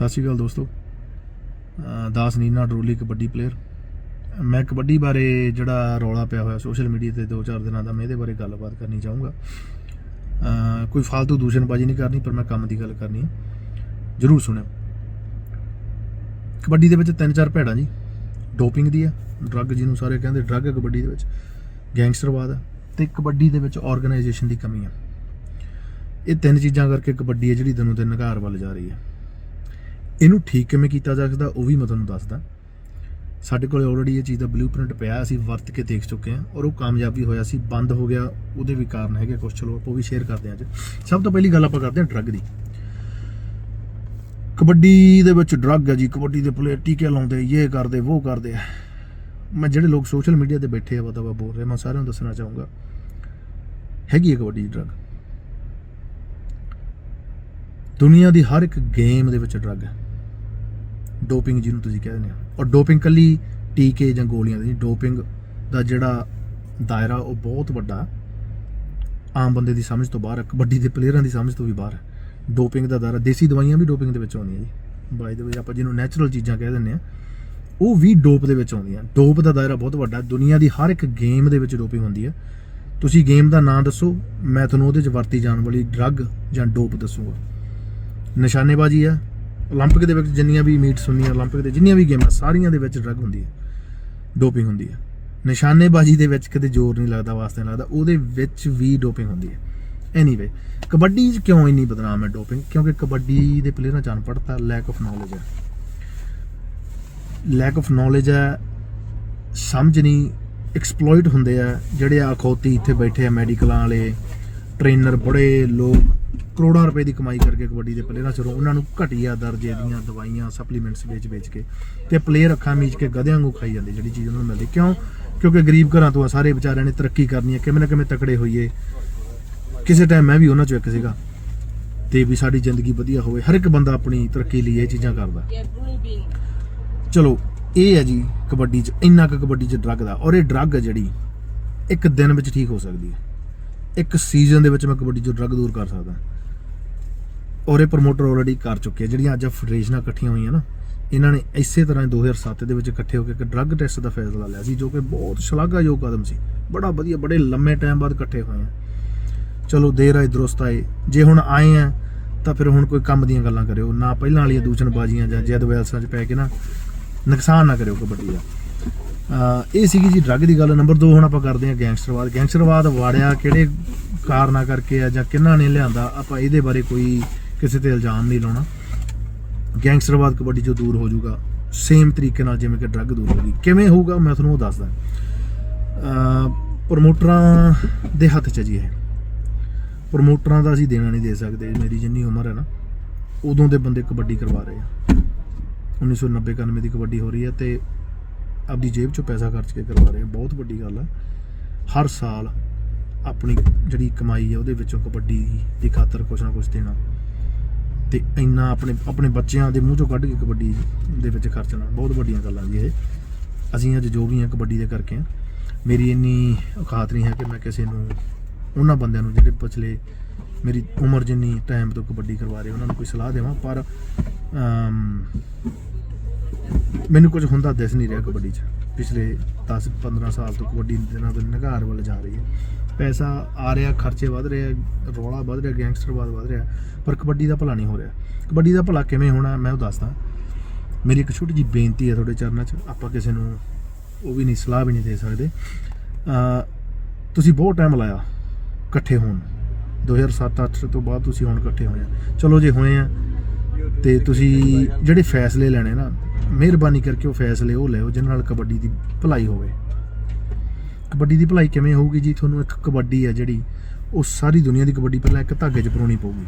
ਸਤਿ ਸ਼੍ਰੀ ਅਕਾਲ ਦੋਸਤੋ। ਦਾਸ ਨੀਨਾ ਡਰੋਲੀ ਕਬੱਡੀ ਪਲੇਅਰ ਮੈਂ ਕਬੱਡੀ ਬਾਰੇ ਜਿਹੜਾ ਰੌਲਾ ਪਿਆ ਹੋਇਆ ਸੋਸ਼ਲ ਮੀਡੀਆ ਤੇ 2-4 ਦਿਨਾਂ ਦਾ, ਮੈਂ ਇਹਦੇ ਬਾਰੇ ਗੱਲਬਾਤ ਕਰਨੀ ਚਾਹੂੰਗਾ। ਕੋਈ ਫालतू ਦੂਸ਼ਣਬਾਜ਼ੀ ਨਹੀਂ ਕਰਨੀ, ਪਰ ਮੈਂ ਕੰਮ ਦੀ ਗੱਲ ਕਰਨੀ ਹੈ। ਜਰੂਰ ਸੁਣਿਓ। ਕਬੱਡੀ ਦੇ ਵਿੱਚ ਤਿੰਨ ਚਾਰ ਭੈੜਾਂ ਜੀ। ਡੋਪਿੰਗ ਦੀ ਆ ਡਰੱਗ ਜਿਹਨੂੰ ਸਾਰੇ ਕਹਿੰਦੇ ਡਰੱਗ ਹੈ ਕਬੱਡੀ ਦੇ ਵਿੱਚ। ਗੈਂਗਸਟਰਵਾਦ ਆ ਤੇ ਕਬੱਡੀ ਦੇ ਵਿੱਚ ਆਰਗੇਨਾਈਜੇਸ਼ਨ ਦੀ ਕਮੀ ਆ ਇਹ ਤਿੰਨ ਚੀਜ਼ਾਂ ਕਰਕੇ ਕਬੱਡੀ ਹੈ ਜਿਹੜੀ ਦਿਨੋਂ ਦਿਨ ਨਿਘਾਰ ਵੱਲ ਜਾ ਰਹੀ ਹੈ। ਇਹਨੂੰ ਠੀਕ ਕਿਵੇਂ ਕੀਤਾ ਜਾ ਸਕਦਾ, ਉਹ ਵੀ ਮੈਂ ਤੁਹਾਨੂੰ ਦੱਸਦਾ। ਸਾਡੇ ਕੋਲ ਆਲਰੇਡੀ ਇਹ ਚੀਜ਼ ਦਾ ਬਲੂਪ੍ਰਿੰਟ ਪਿਆ, ਅਸੀਂ ਵਰਤ ਕੇ ਦੇਖ ਚੁੱਕੇ ਹਾਂ। ਔਰ ਉਹ ਕਾਮਯਾਬੀ ਹੋਇਆ ਸੀ ਬੰਦ ਹੋ ਗਿਆ, ਉਹਦੇ ਵੀ ਕਾਰਨ ਹੈਗੇ ਕੁਝ ਚਲੋ, ਆਪਾਂ ਉਹ ਵੀ ਸ਼ੇਅਰ ਕਰਦੇ ਹਾਂ ਅੱਜ। ਸਭ ਤੋਂ ਪਹਿਲੀ ਗੱਲ ਆਪਾਂ ਕਰਦੇ ਹਾਂ ਡਰੱਗ ਦੀ। ਕਬੱਡੀ ਦੇ ਵਿੱਚ ਡਰੱਗ ਹੈ ਜੀ, ਕਬੱਡੀ ਦੇ ਪਲੇਅਰ ਟੀਕੇ ਲਾਉਂਦੇ ਇਹ ਕਰਦੇ ਉਹ ਕਰਦੇ। ਮੈਂ ਜਿਹੜੇ ਲੋਕ ਸੋਸ਼ਲ ਮੀਡੀਆ ਤੇ ਬੈਠੇ ਆ ਬਤਾ ਬੋਲ ਰਹੇ ਮੈਂ ਸਾਰਿਆਂ ਨੂੰ ਦੱਸਣਾ ਚਾਹੂੰਗਾ। ਹੈਗੀ ਹੈ ਕਬੱਡੀ ਡਰੱਗ ਦੁਨੀਆ ਦੀ ਹਰ ਇੱਕ ਗੇਮ ਦੇ ਵਿੱਚ ਡਰੱਗ ਹੈ। ਡੋਪਿੰਗ ਜਿਹਨੂੰ ਤੁਸੀਂ ਕਹਿੰਦੇ ਨੇ ਔਰ ਡੋਪਿੰਗ ਕੱਲੀ ਟੀਕੇ ਜਾਂ ਗੋਲੀਆਂ ਦੀ ਡੋਪਿੰਗ ਦਾ ਜਿਹੜਾ ਦਾਇਰਾ, ਉਹ ਬਹੁਤ ਵੱਡਾ ਆਮ ਬੰਦੇ ਦੀ ਸਮਝ ਤੋਂ ਬਾਹਰ ਹੈ, ਕਬੱਡੀ ਦੇ ਪਲੇਅਰਾਂ ਦੀ ਸਮਝ ਤੋਂ ਵੀ ਬਾਹਰ ਹੈ। ਡੋਪਿੰਗ ਦਾ ਦਾਇਰਾ, ਦੇਸੀ ਦਵਾਈਆਂ ਵੀ ਡੋਪਿੰਗ ਦੇ ਵਿੱਚ ਆਉਂਦੀਆਂ ਜੀ। ਬਾਈ ਦੇ ਵਿੱਚ ਆਪਾਂ ਜਿਹਨੂੰ ਨੈਚੁਰਲ ਚੀਜ਼ਾਂ ਕਹਿ ਦਿੰਦੇ ਆ ਉਹ ਵੀ ਡੋਪ ਦੇ ਵਿੱਚ ਆਉਂਦੀਆਂ। ਡੋਪ ਦਾ ਦਾਇਰਾ ਬਹੁਤ ਵੱਡਾ ਦੁਨੀਆ ਦੀ ਹਰ ਇੱਕ ਗੇਮ ਦੇ ਵਿੱਚ ਡੋਪਿੰਗ ਹੁੰਦੀ ਹੈ। ਤੁਸੀਂ ਗੇਮ ਦਾ ਨਾਮ ਦੱਸੋ, ਮੈਂ ਤੁਹਾਨੂੰ ਉਹਦੇ 'ਚ ਵਰਤੀ ਜਾਣ ਵਾਲੀ ਡਰੱਗ ਜਾਂ ਡੋਪ ਦੱਸੂਗਾ। ਨਿਸ਼ਾਨੇਬਾਜ਼ੀ ਆ 올림픽 ਦੇ ਵਿੱਚ ਜਿੰਨੀਆਂ ਵੀ ਮੀਟਸ ਹੁੰਦੀਆਂ 올림픽 ਦੇ ਜਿੰਨੀਆਂ ਵੀ ਗੇਮਾਂ ਸਾਰੀਆਂ ਦੇ ਵਿੱਚ ਡਰੱਗ ਹੁੰਦੀ ਹੈ ਡੋਪਿੰਗ ਹੁੰਦੀ ਹੈ ਨਿਸ਼ਾਨੇਬਾਜ਼ੀ ਦੇ ਵਿੱਚ ਕਦੇ ਜ਼ੋਰ ਨਹੀਂ ਲੱਗਦਾ ਵਾਸਤੇ ਨਹੀਂ ਲੱਗਦਾ ਉਹਦੇ ਵਿੱਚ ਵੀ ਡੋਪਿੰਗ ਹੁੰਦੀ ਹੈ ਐਨੀਵੇ ਕਬੱਡੀ 'ਚ ਕਿਉਂ ਇੰਨੀ ਬਦਨਾਮ ਹੈ ਡੋਪਿੰਗ ਕਿਉਂਕਿ ਕਬੱਡੀ ਦੇ ਪਲੇਅਰਾਂ 'ਚ ਅਨਪੜ੍ਹਤਾ ਲੈਕ ਆਫ ਨੌਲੇਜ ਹੈ ਲੈਕ ਆਫ ਨੌਲੇਜ ਹੈ ਸਮਝ ਨਹੀਂ ਐਕਸਪਲੋਇਟ ਹੁੰਦੇ ਆ ਜਿਹੜੇ ਆ ਅਖੌਤੀ ਇੱਥੇ ਬੈਠੇ ਆ ਮੈਡੀਕਲਾਂ ਵਾਲੇ ਟ੍ਰੇਨਰ ਬੜੇ ਲੋਕ ਕਰੋੜਾਂ ਰੁਪਏ ਦੀ ਕਮਾਈ ਕਰਕੇ ਕਬੱਡੀ ਦੇ ਪਲੇਅਰਾਂ ਚੋਂ ਉਹਨਾਂ ਨੂੰ ਘਟੀਆ ਦਰਜੇ ਦੀਆਂ ਦਵਾਈਆਂ ਸਪਲੀਮੈਂਟਸ ਵੇਚ-ਵੇਚ ਕੇ। ਤੇ ਪਲੇਅਰ ਅੱਖਾਂ ਮੀਚ ਕੇ ਗਧਿਆਂ ਨੂੰ ਖਾਈ ਜਾਂਦੇ, ਜਿਹੜੀ ਚੀਜ਼ ਉਹਨਾਂ ਨੂੰ ਮਿਲਦੀ। ਕਿਉਂ? ਕਿਉਂਕਿ ਗਰੀਬ ਘਰਾਂ ਤੋਂ ਆ ਸਾਰੇ ਵਿਚਾਰਿਆਂ ਨੇ ਤਰੱਕੀ ਕਰਨੀ ਹੈ ਕਿਵੇਂ ਨਾ ਕਿਵੇਂ ਤਕੜੇ ਹੋਈਏ। ਕਿਸੇ ਟਾਈਮ ਮੈਂ ਵੀ ਉਹਨਾਂ ਚੋਂ ਇੱਕ ਸੀਗਾ। ਤੇ ਵੀ ਸਾਡੀ ਜ਼ਿੰਦਗੀ ਵਧੀਆ ਹੋਵੇ। ਹਰ ਇੱਕ ਬੰਦਾ ਆਪਣੀ ਤਰੱਕੀ ਲਈ ਇਹ ਚੀਜ਼ਾਂ ਕਰਦਾ। ਚਲੋ, ਇਹ ਹੈ ਜੀ ਕਬੱਡੀ 'ਚ। ਇੰਨਾ ਕੁ ਕਬੱਡੀ 'ਚ ਡਰੱਗ ਦਾ। ਔਰ ਇਹ ਡਰੱਗ ਹੈ ਜਿਹੜੀ ਇੱਕ ਦਿਨ ਵਿੱਚ ਠੀਕ ਹੋ ਸਕਦੀ ਹੈ। ਇੱਕ ਸੀਜ਼ਨ ਦੇ ਵਿੱਚ ਮੈਂ ਕਬੱਡੀ 'ਚੋਂ ਡਰੱਗ ਦੂਰ ਕਰ ਸਕਦਾ। ਔਰ ਇਹ ਪ੍ਰਮੋਟਰ ਆਲਰੇਡੀ ਕਰ ਚੁੱਕੇ ਆ ਜਿਹੜੀਆਂ ਅੱਜ ਫੈਡਰੇਸ਼ਨਾਂ ਇਕੱਠੀਆਂ ਹੋਈਆਂ ਨਾ, ਇਹਨਾਂ ਨੇ ਇਸੇ ਤਰ੍ਹਾਂ 2007 ਦੇ ਵਿੱਚ ਇਕੱਠੇ ਹੋ ਕੇ ਇੱਕ ਡਰੱਗ ਟੈਸਟ ਦਾ ਫੈਸਲਾ ਲਿਆ ਸੀ, ਜੋ ਕਿ ਬਹੁਤ ਸ਼ਲਾਘਾਯੋਗ ਕਦਮ ਸੀ। ਬੜਾ ਵਧੀਆ, ਬੜੇ ਲੰਮੇ ਟਾਈਮ ਬਾਅਦ ਇਕੱਠੇ ਹੋਏ ਆ। ਚਲੋ, ਦੇਰ ਆਏ ਦਰੁਸਤ ਆਏ ਜੇ ਹੁਣ ਆਏ ਆ, ਤਾਂ ਫਿਰ ਹੁਣ ਕੋਈ ਕੰਮ ਦੀਆਂ ਗੱਲਾਂ ਕਰਿਓ। ਨਾ ਪਹਿਲਾਂ ਵਾਲੀਆਂ ਦੂਸ਼ਣਬਾਜ਼ੀਆਂ ਜਾਂ ਜੈਦ ਵੈਲਸਾਂ 'ਚ ਪੈ ਕੇ ਨਾ, ਨੁਕਸਾਨ ਨਾ ਕਰਿਓ ਕਬੱਡੀ ਦਾ। ਇਹ ਸੀਗੀ ਜੀ ਡਰੱਗ ਦੀ ਗੱਲ। ਨੰਬਰ 2 ਹੁਣ ਆਪਾਂ ਕਰਦੇ ਹਾਂ ਗੈਂਗਸਟਰਵਾਦ। ਗੈਂਗਸਟਰਵਾਦ ਵਾੜਿਆ ਕਿਹੜੇ ਕਾਰਨਾਂ ਕਰਕੇ ਆ ਜਾਂ ਕਿੰਨਾ ਨੇ ਲਿਆਂਦਾ, ਆਪਾਂ ਇਹਦੇ ਬਾਰੇ ਕੋਈ ਕਿਸੇ ਤੇ ਇਲਜ਼ਾਮ ਨਹੀਂ ਲਾਉਣਾ। ਗੈਂਗਸਟਰਵਾਦ ਕਬੱਡੀ ਚੋਂ ਦੂਰ ਹੋ ਜਾਊਗਾ। ਸੇਮ ਤਰੀਕੇ ਨਾਲ ਜਿਵੇਂ ਕਿ ਡਰੱਗ ਦੂਰ ਹੋ ਗਈ। ਕਿਵੇਂ ਹੋਊਗਾ, ਮੈਂ ਤੁਹਾਨੂੰ ਉਹ ਦੱਸਦਾ। ਅਹ ਪ੍ਰਮੋਟਰਾਂ ਦੇ ਹੱਥ 'ਚ ਜੀ ਇਹ। ਪ੍ਰਮੋਟਰਾਂ ਦਾ ਅਸੀਂ ਦੇਣਾ ਨਹੀਂ ਦੇ ਸਕਦੇ। ਮੇਰੀ ਜਿੰਨੀ ਉਮਰ ਹੈ ਨਾ, ਉਦੋਂ ਦੇ ਬੰਦੇ ਕਬੱਡੀ ਕਰਵਾ ਰਹੇ ਆ। 1990 91 ਦੀ ਕਬੱਡੀ ਹੋ ਰਹੀ ਹੈ ਤੇ ਆਪਦੀ ਜੇਬ ਚੋਂ ਪੈਸਾ ਖਰਚ ਕੇ ਕਰਵਾ ਰਹੇ ਆ। ਬਹੁਤ ਵੱਡੀ ਗੱਲ ਆ। ਹਰ ਸਾਲ ਆਪਣੀ ਜਿਹੜੀ ਕਮਾਈ ਹੈ ਉਹਦੇ ਵਿੱਚੋਂ ਕਬੱਡੀ ਦੀ ਖਾਤਰ ਕੁਛ ਨਾ ਕੁਛ ਦੇਣਾ। ਤੇ ਇੰਨਾ ਆਪਣੇ ਆਪਣੇ ਬੱਚਿਆਂ ਦੇ ਮੂੰਹ ਚੋਂ ਕੱਢ ਕੇ ਕਬੱਡੀ ਦੇ ਵਿੱਚ ਖਰਚਣਾ ਬਹੁਤ ਵੱਡੀਆਂ ਗੱਲਾਂ ਜੀ ਇਹ। ਅਸੀਂ ਅੱਜ ਜੋ ਵੀ ਆ ਕਬੱਡੀ ਦੇ ਕਰਕੇ ਆ। ਮੇਰੀ ਇੰਨੀ ਔਕਾਤ ਨਹੀਂ ਹੈ ਕਿ ਮੈਂ ਕਿਸੇ ਨੂੰ, ਉਹਨਾਂ ਬੰਦਿਆਂ ਨੂੰ ਜਿਹੜੇ ਪਿਛਲੇ ਮੇਰੀ ਉਮਰ ਜਿੰਨੀ ਟਾਈਮ ਤੋਂ ਕਬੱਡੀ ਕਰਵਾ ਰਹੇ ਉਹਨਾਂ ਨੂੰ ਕੋਈ ਸਲਾਹ ਦੇਵਾਂ। ਪਰ ਮੈਨੂੰ ਕੁਝ ਹੁੰਦਾ ਦਿਸ ਨਹੀਂ ਰਿਹਾ ਕਬੱਡੀ 'ਚ। ਪਿਛਲੇ 10 15 ਸਾਲ ਤੋਂ ਕਬੱਡੀ ਦਿਨਾਂ ਦਿਨ ਨਿਗਾਰ ਵੱਲ ਜਾ ਰਹੀ ਹੈ। ਪੈਸਾ ਆ ਰਿਹਾ, ਖਰਚੇ ਵੱਧ ਰਹੇ ਰੌਲਾ ਵੱਧ ਰਿਹਾ ਗੈਂਗਸਟਰਵਾਦ ਵੱਧ ਰਿਹਾ, ਪਰ ਕਬੱਡੀ ਦਾ ਭਲਾ ਨਹੀਂ ਹੋ ਰਿਹਾ। ਕਬੱਡੀ ਦਾ ਭਲਾ ਕਿਵੇਂ ਹੋਣਾ, ਮੈਂ ਉਹ ਦੱਸਦਾ। ਮੇਰੀ ਇੱਕ ਛੋਟੀ ਜੀ ਬੇਨਤੀ ਹੈ ਤੁਹਾਡੇ ਚਰਨਾਂ 'ਚ। ਆਪਾਂ ਕਿਸੇ ਨੂੰ ਉਹ ਵੀ ਨਹੀਂ, ਸਲਾਹ ਵੀ ਨਹੀਂ ਦੇ ਸਕਦੇ। ਤੁਸੀਂ ਬਹੁਤ ਟਾਈਮ ਲਾਇਆ ਇਕੱਠੇ ਹੋਣ। 2007-8 ਤੋਂ ਬਾਅਦ ਤੁਸੀਂ ਹੁਣ ਇਕੱਠੇ ਹੋਏ ਆ। ਚਲੋ ਜੇ ਹੋਏ ਆ ਤੇ ਤੁਸੀਂ ਜਿਹੜੇ ਫੈਸਲੇ ਲੈਣੇ ਨਾ ਮਿਹਰਬਾਨੀ ਕਰਕੇ ਉਹ ਫੈਸਲੇ ਉਹ ਲਿਓ ਜਿਨ੍ਹਾਂ ਨਾਲ ਕਬੱਡੀ ਦੀ ਭਲਾਈ ਹੋਵੇ। ਕਬੱਡੀ ਦੀ ਭਲਾਈ ਕਿਵੇਂ ਹੋਊਗੀ ਜੀ? ਤੁਹਾਨੂੰ ਇੱਕ ਕਬੱਡੀ ਹੈ ਜਿਹੜੀ ਉਹ ਸਾਰੀ ਦੁਨੀਆ ਦੀ ਕਬੱਡੀ ਪਹਿਲਾਂ ਇੱਕ ਧਾਗੇ 'ਚ ਪਰੋਣੀ ਪਊਗੀ।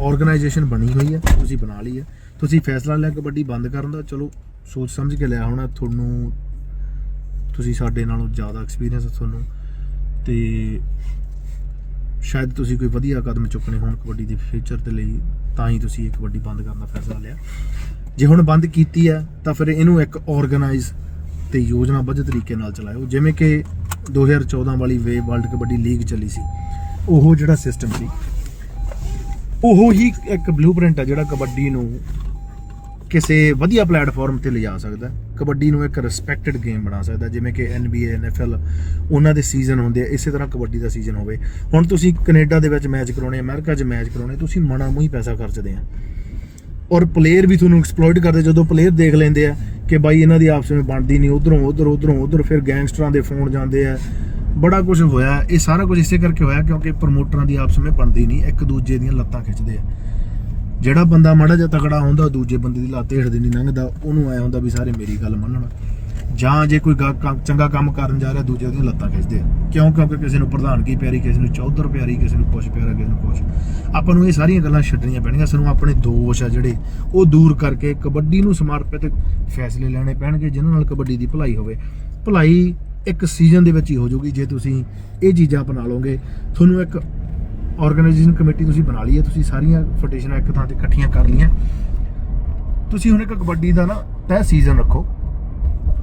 ਆਰਗੇਨਾਈਜੇਸ਼ਨ ਬਣੀ ਹੋਈ ਹੈ ਤੁਸੀਂ ਬਣਾ ਲਈ ਹੈ ਤੁਸੀਂ ਫੈਸਲਾ ਲਿਆ ਕਬੱਡੀ ਬੰਦ ਕਰਨ ਦਾ। ਚਲੋ, ਸੋਚ ਸਮਝ ਕੇ ਲਿਆ ਹੋਣਾ ਤੁਹਾਨੂੰ। ਤੁਸੀਂ ਸਾਡੇ ਨਾਲੋਂ ਜ਼ਿਆਦਾ ਐਕਸਪੀਰੀਅੰਸ ਤੁਹਾਨੂੰ। ਤੇ ਸ਼ਾਇਦ ਤੁਸੀਂ ਕੋਈ ਵਧੀਆ ਕਦਮ ਚੁੱਕਣੇ ਹੋਣ ਕਬੱਡੀ ਦੇ ਫਿਊਚਰ ਦੇ ਲਈ, ਤਾਂ ਹੀ ਤੁਸੀਂ ਇਹ ਕਬੱਡੀ ਬੰਦ ਕਰਨ ਦਾ ਫੈਸਲਾ ਲਿਆ। ਜੇ ਹੁਣ ਬੰਦ ਕੀਤੀ ਹੈ, ਤਾਂ ਫਿਰ ਇਹਨੂੰ ਇੱਕ ਆਰਗੇਨਾਈਜ਼ ਤੇ ਯੋਜਨਾਬੱਧ ਤਰੀਕੇ ਨਾਲ ਚਲਾਇਓ। ਜਿਵੇਂ ਕਿ 2014 ਵਾਲੀ ਵੇ ਵਰਲਡ ਕਬੱਡੀ ਲੀਗ ਚੱਲੀ ਸੀ, ਉਹ ਜਿਹੜਾ ਸਿਸਟਮ ਸੀ। ਉਹ ਹੀ ਇੱਕ ਬਲੂਪ੍ਰਿੰਟ ਹੈ ਜਿਹੜਾ ਕਬੱਡੀ ਨੂੰ ਕਿਸੇ ਵਧੀਆ ਪਲੇਟਫਾਰਮ ਤੇ ਲਿਜਾ ਸਕਦਾ ਕਬੱਡੀ ਨੂੰ ਇੱਕ ਰਿਸਪੈਕਟਡ ਗੇਮ ਬਣਾ ਸਕਦਾ ਜਿਵੇਂ ਕਿ NBA NFL ਉਹਨਾਂ ਦੇ ਸੀਜ਼ਨ ਹੁੰਦੇ ਆ, ਇਸੇ ਤਰ੍ਹਾਂ ਕਬੱਡੀ ਦਾ ਸੀਜ਼ਨ ਹੋਵੇ। ਹੁਣ ਤੁਸੀਂ ਕੈਨੇਡਾ ਦੇ ਵਿੱਚ ਮੈਚ ਕਰਾਉਣੇ, ਅਮਰੀਕਾ 'ਚ ਮੈਚ ਕਰਾਉਣੇ, ਤੁਸੀਂ ਮਣਾ ਮੂੰਹ ਹੀ ਪੈਸਾ ਖਰਚਦੇ ਆ। ਔਰ ਪਲੇਅਰ ਵੀ ਤੁਹਾਨੂੰ ਐਕਸਪਲੋਇਟ ਕਰਦੇ ਜਦੋਂ ਪਲੇਅਰ ਦੇਖ ਲੈਂਦੇ ਆ ਕਿ ਬਾਈ ਇਹਨਾਂ ਦੀ ਆਪਸ ਵਿੱਚ ਬਣਦੀ ਨਹੀਂ, ਉਧਰੋਂ, ਉਧਰ ਉਧਰੋਂ, ਉਧਰ ਫਿਰ ਗੈਂਗਸਟਰਾਂ ਦੇ ਫੋਨ ਜਾਂਦੇ ਆ। ਬੜਾ ਕੁਝ ਹੋਇਆ। ਇਹ ਸਾਰਾ ਕੁਝ ਇਸੇ ਕਰਕੇ ਹੋਇਆ ਕਿਉਂਕਿ ਪ੍ਰਮੋਟਰਾਂ ਦੀ ਆਪਸ ਵਿੱਚ ਬਣਦੀ ਨਹੀਂ, ਇੱਕ ਦੂਜੇ ਦੀਆਂ ਲੱਤਾਂ ਖਿੱਚਦੇ ਆ। ਜਿਹੜਾ ਬੰਦਾ ਮਾੜਾ ਜਿਹਾ ਤਕੜਾ ਹੁੰਦਾ ਦੂਜੇ ਬੰਦੇ ਦੀ ਲੱਤ ਹੇਠ ਦੀ ਨਹੀਂ ਲੰਘਦਾ, ਉਹਨੂੰ ਐ ਹੁੰਦਾ ਵੀ ਸਾਰੇ ਮੇਰੀ ਗੱਲ ਮੰਨਣ। ਜਾਂ ਜੇ ਕੋਈ ਗਾ- ਕੰਮ- ਚੰਗਾ ਕੰਮ ਕਰਨ ਜਾ ਰਿਹਾ ਦੂਜੇ ਉਹਦੀਆਂ ਲੱਤਾਂ ਖਿੱਚਦੇ ਆ। ਕਿਉਂ? ਕਿਉਂਕਿ ਕਿਸੇ ਨੂੰ ਪ੍ਰਧਾਨਗੀ ਪਿਆਰੀ, ਕਿਸੇ ਨੂੰ ਚੌਧਰ ਪਿਆਰੀ, ਕਿਸੇ ਨੂੰ ਕੁਛ ਪਿਆਰਾ, ਕਿਸੇ ਨੂੰ ਕੁਛ। ਆਪਾਂ ਨੂੰ ਇਹ ਸਾਰੀਆਂ ਗੱਲਾਂ ਛੱਡਣੀਆਂ ਪੈਣਗੀਆਂ, ਸਾਨੂੰ ਆਪਣੇ ਦੋਸ਼ ਆ ਜਿਹੜੇ, ਉਹ ਦੂਰ ਕਰਕੇ ਕਬੱਡੀ ਨੂੰ ਸਮਰਪਿਤ ਫੈਸਲੇ ਲੈਣੇ ਪੈਣਗੇ ਜਿਨ੍ਹਾਂ ਨਾਲ ਕਬੱਡੀ ਦੀ ਭਲਾਈ ਹੋਵੇ। ਭਲਾਈ ਇੱਕ ਸੀਜ਼ਨ ਦੇ ਵਿੱਚ ਹੀ ਹੋ ਜਾਊਗੀ, ਜੇ ਤੁਸੀਂ ਇਹ ਚੀਜ਼ਾਂ ਅਪਣਾ ਲਓਗੇ। ਤੁਹਾਨੂੰ ਇੱਕ ਆਰਗੇਨਾਈਜੇਸ਼ਨ ਕਮੇਟੀ ਤੁਸੀਂ ਬਣਾ ਲਈ ਹੈ, ਤੁਸੀਂ ਸਾਰੀਆਂ ਫੈਡਰੇਸ਼ਨਾਂ ਇੱਕ ਥਾਂ ਤੇ ਇਕੱਠੀਆਂ ਕਰ ਲਈਆਂ। ਤੁਸੀਂ ਹੁਣ ਇੱਕ ਕਬੱਡੀ ਦਾ ਨਾ ਤੈਅ ਸੀਜ਼ਨ ਰੱਖੋ।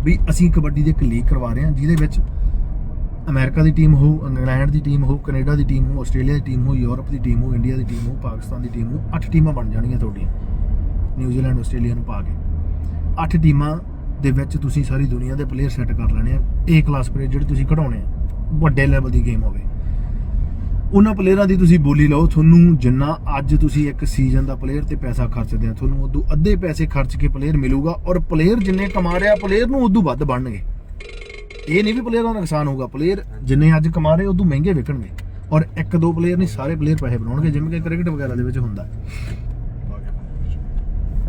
ਵੀ ਅਸੀਂ ਕਬੱਡੀ ਦੀ ਇੱਕ ਲੀਗ ਕਰਵਾ ਰਹੇ ਹਾਂ, ਜਿਹਦੇ ਵਿੱਚ ਅਮਰੀਕਾ ਦੀ ਟੀਮ ਹੋ ਇੰਗਲੈਂਡ ਦੀ ਟੀਮ ਹੋ ਕੈਨੇਡਾ ਦੀ ਟੀਮ ਹੋ ਆਸਟ੍ਰੇਲੀਆ ਦੀ ਟੀਮ ਹੋ ਯੂਰਪ ਦੀ ਟੀਮ ਹੋ ਇੰਡੀਆ ਦੀ ਟੀਮ ਹੋ ਪਾਕਿਸਤਾਨ ਦੀ ਟੀਮ ਹੋ ਅੱਠ ਟੀਮਾਂ ਬਣ ਜਾਣਗੀਆਂ ਤੁਹਾਡੀਆਂ, ਨਿਊਜ਼ੀਲੈਂਡ, ਆਸਟ੍ਰੇਲੀਆ ਨੂੰ ਪਾ ਕੇ। ਅੱਠ ਟੀਮਾਂ ਦੇ ਵਿੱਚ ਤੁਸੀਂ ਸਾਰੀ ਦੁਨੀਆ ਦੇ ਪਲੇਅਰ ਸੈੱਟ ਕਰ ਲੈਣੇ ਆ ਏ ਕਲਾਸ ਪਲੇਅਰ ਜਿਹੜੇ ਤੁਸੀਂ ਕਢਾਉਣੇ ਆ, ਵੱਡੇ ਲੈਵਲ ਦੀ ਗੇਮ ਹੋਵੇ। ਉਹਨਾਂ ਪਲੇਅਰਾਂ ਦੀ ਤੁਸੀਂ ਬੋਲੀ ਲਓ, ਤੁਹਾਨੂੰ ਜਿੰਨਾ ਅੱਜ ਤੁਸੀਂ ਇੱਕ ਸੀਜ਼ਨ ਦਾ ਪਲੇਅਰ ਤੇ ਪੈਸਾ ਖਰਚਦੇ ਆ ਤੁਹਾਨੂੰ ਉਦੋਂ ਅੱਧੇ ਪੈਸੇ ਖਰਚ ਕੇ ਪਲੇਅਰ ਮਿਲੂਗਾ ਔਰ ਪਲੇਅਰ ਜਿੰਨੇ ਕਮਾ ਰਿਹਾ ਪਲੇਅਰ ਨੂੰ ਉਦੋਂ ਵੱਧ ਬਣਨਗੇ। ਇਹ ਨਹੀਂ ਵੀ ਪਲੇਅਰ ਦਾ ਨੁਕਸਾਨ ਹੋਊਗਾ ਪਲੇਅਰ ਜਿੰਨੇ ਅੱਜ ਕਮਾ ਰਹੇ, ਉਦੋਂ ਮਹਿੰਗੇ ਵਿਕਣਗੇ। ਔਰ ਇੱਕ ਦੋ ਪਲੇਅਰ ਨਹੀਂ, ਸਾਰੇ ਪਲੇਅਰ ਪੈਸੇ ਬਣਾਉਣਗੇ, ਜਿਵੇਂ ਕਿ ਕ੍ਰਿਕਟ ਵਗੈਰਾ ਦੇ ਵਿੱਚ ਹੁੰਦਾ।